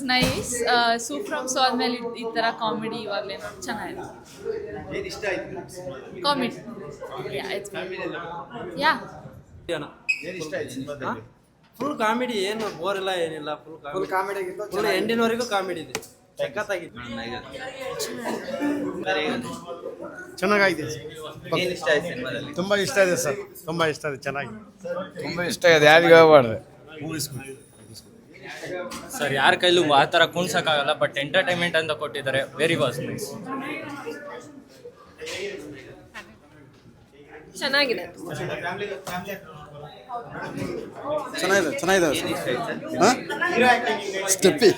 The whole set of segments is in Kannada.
Was nice so from so ಆದ್ಮೇಲೆ ಈ ಥರ ಕಾಮಿಡಿ ಇವಾಗಲೇ ಚೆನ್ನಾಗಿದೆ. ಏನು ಇಷ್ಟ ಆಯ್ತು ಕಾಮಿಡಿ ಯಾ ಇಟ್ಸ್ ಯಾ ಏನು? ಇಷ್ಟ ಆಯ್ತು ಸಿನಿಮಾದಲ್ಲಿ? ಫುಲ್ ಕಾಮಿಡಿ ಏನು ಬೋರ್ ಇಲ್ಲ ಏನಿಲ್ಲ ಫುಲ್ ಫುಲ್ ಕಾಮಿಡಿ ಫುಲ್ ಎಂಡಿನವರೆಗೂ ಕಾಮಿಡಿ ಇದೆ. ಸಖತ್ತಾಗಿತ್ತು ಚೆನ್ನಾಗಿದೆ ಏನು ಇಷ್ಟ ಆಯ್ತು ಸಿನಿಮಾದಲ್ಲಿ? ತುಂಬ ಇಷ್ಟ ಇದೆ ಸರ್. ತುಂಬ ಇಷ್ಟ ಇದೆ ಚೆನ್ನಾಗಿ ತುಂಬ ಇಷ್ಟ ಇದೆ ಯಾರಿಗೂ ಹೇಳ್ಬಾರ್ದು. ಸರ್ ಯಾರ ಕೈಲೂ ಆ ಥರ ಕುಣ್ಸಕ್ಕಾಗಲ್ಲ ಬಟ್ ಎಂಟರ್ಟೈನ್ಮೆಂಟ್ ಅಂತ ಕೊಟ್ಟಿದ್ದಾರೆ. ವೆರಿ ವಾಸ್ ನೈಸ್ ಚೆನ್ನಾಗಿದೆ. ಚೆನ್ನಾಗಿದೆ ಚೆನ್ನಾಗಿದೆ ಸ್ಟೆಪ್ಪಿ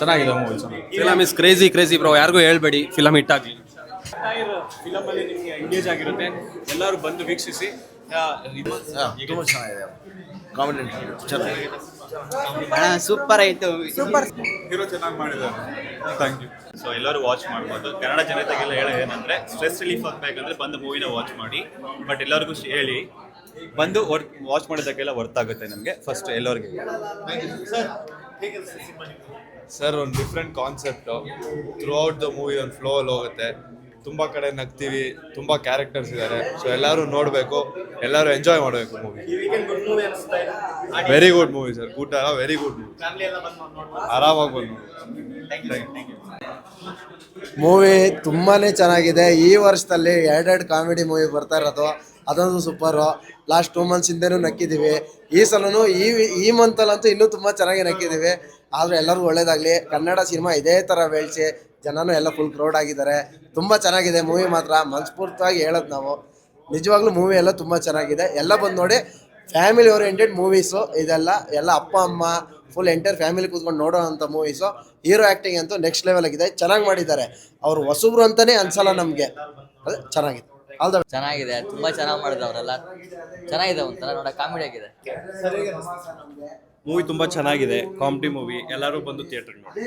ಚೆನ್ನಾಗಿದೆ movie film is crazy crazy bro ಯಾರಿಗೂ ಹೇಳ್ಬೇಡಿ ಫಿಲಮ್ ಹಿಟ್ ಆಗಲಿ. ಫಿಲಮಲ್ಲಿ ನಿಮಗೆ ಎಂಗೇಜ್ ಆಗಿರುತ್ತೆ ಎಲ್ಲರೂ ಬಂದು ವೀಕ್ಷಿಸಿ ತುಂಬ ಚೆನ್ನಾಗಿದೆ. ಕಾಮಿಡಿ ಚೆನ್ನಾಗಿದೆ. ಸೂಪರ್ ಆಯ್ತು. ಸೂಪರ್ ಹೀರೋ ಚೆನ್ನಾಗಿ ಮಾಡಿದ್ದಾರೆ. ಥ್ಯಾಂಕ್ ಯು ಸೊ ಎಲ್ಲರೂ ವಾಚ್ ಮಾಡ್ಬೋದು. ಕನ್ನಡ ಜನತೆಗೆಲ್ಲ ಹೇಳೋದು ಏನಂದ್ರೆ ಸ್ಟ್ರೆಸ್ ರಿಲೀಫ್ ಆಗಬೇಕಂದ್ರೆ ಬಂದು ಮೂವಿನ ವಾಚ್ ಮಾಡಿ. ಬಟ್ ಎಲ್ಲರಿಗೂ ಹೇಳಿ ಬಂದು ವಾಚ್ ಮಾಡಿದಕ್ಕೆಲ್ಲ ವರ್ತ್ ಆಗುತ್ತೆ ನಮಗೆ ಫಸ್ಟ್ ಎಲ್ಲರಿಗೆ. ಸರ್ ಒಂದು different concept through out the movie ಒಂದು ಫ್ಲೋ ಅಲ್ಲಿ ಹೋಗುತ್ತೆ. ತುಂಬ ಕಡೆ ನಗ್ತೀವಿ ತುಂಬ ಕ್ಯಾರೆಕ್ಟರ್ಸ್ ಇದ್ದಾರೆ ಸೊ ಎಲ್ಲರೂ ನೋಡಬೇಕು ಎಲ್ಲರೂ ಎಂಜಾಯ್ ಮಾಡಬೇಕು movie very good movie sir good ಅಲ್ಲ ವೆರಿ ಗುಡ್ ಮೂವಿ ಆರಾಮಾಗಿ ಬಂದು ಮೂವಿ ತುಂಬಾನೇ ಚೆನ್ನಾಗಿದೆ. ಈ ವರ್ಷದಲ್ಲಿ ಎರಡೆರಡು ಕಾಮಿಡಿ ಮೂವಿ ಬರ್ತಾ ಇರೋದು. ಅದೊಂದು ಸೂಪರು ಲಾಸ್ಟ್ ಟೂ ಮಂತ್ಸ್ ಹಿಂದೆನೂ ನಕ್ಕಿದ್ದೀವಿ ಈ ಸಲನೂ ಈ ಈ ಮಂತಲ್ಲಂತೂ ಇನ್ನೂ ತುಂಬ ಚೆನ್ನಾಗಿ ನಕ್ಕಿದ್ದೀವಿ ಆದರೆ ಎಲ್ಲರಿಗೂ ಒಳ್ಳೇದಾಗಲಿ. ಕನ್ನಡ ಸಿನಿಮಾ ಇದೇ ಥರ ಬೆಳೆಸಿ ಜನನೂ ಎಲ್ಲ ಫುಲ್ ಕ್ರೌಡ್ ಆಗಿದ್ದಾರೆ. ತುಂಬ ಚೆನ್ನಾಗಿದೆ. ಮೂವಿ ಮಾತ್ರ ಮನಸ್ಫೂರ್ತವಾಗಿ ಹೇಳೋದು ನಾವು. ನಿಜವಾಗ್ಲೂ ಮೂವಿ ಎಲ್ಲ ತುಂಬ ಚೆನ್ನಾಗಿದೆ. ಎಲ್ಲ ಬಂದು ನೋಡಿ ಫ್ಯಾಮಿಲಿ ಓರಿಯೆಂಟೆಡ್ ಮೂವೀಸು ಇದೆಲ್ಲ ಎಲ್ಲ ಅಪ್ಪ ಅಮ್ಮ ಫುಲ್ ಎಂಟೈರ್ ಫ್ಯಾಮಿಲಿ ಕೂತ್ಕೊಂಡು ನೋಡೋ ಅಂಥ ಮೂವೀಸು ಹೀರೋ ಆ್ಯಕ್ಟಿಂಗ್ ಅಂತೂ ನೆಕ್ಸ್ಟ್ ಲೆವೆಲ್ ಆಗಿದೆ. ಚೆನ್ನಾಗಿ ಮಾಡಿದ್ದಾರೆ. ಅವರು ಹೊಸಬ್ರು ಅಂತಲೇ ಅನ್ಸಲ್ಲ ನಮಗೆ. ಅದೇ ಚೆನ್ನಾಗಿದೆ. ಆಲ್ ದ ಚೆನ್ನಾಗಿದೆ. ತುಂಬಾ ಚೆನ್ನಾಗಿ ಮಾಡಿದ್ರು ಅವರೆಲ್ಲ. ಚೆನ್ನಾಗಿದೆ ಒಂಥರ ನೋಡ ಕಾಮಿಡಿ ಆಗಿದೆ. ಮೂವಿ ತುಂಬಾ ಚೆನ್ನಾಗಿದೆ. ಕಾಮಿಡಿ ಮೂವಿ ಎಲ್ಲರೂ ಬಂದು ಥಿಯೇಟರ್ ನೋಡಿ.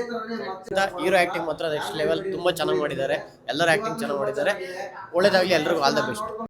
ಹೀರೋ ಆಕ್ಟಿಂಗ್ ಮಾತ್ರ ನೆಕ್ಸ್ಟ್ ಲೆವೆಲ್ ತುಂಬಾ ಚೆನ್ನಾಗಿ ಮಾಡಿದ್ದಾರೆ. ಎಲ್ಲರೂ ಆಕ್ಟಿಂಗ್ ಚೆನ್ನಾಗಿ ಮಾಡಿದ್ದಾರೆ. ಒಳ್ಳೇದಾಗ್ಲಿ ಎಲ್ರಿಗೂ ಆಲ್ ದ ಬೆಸ್ಟ್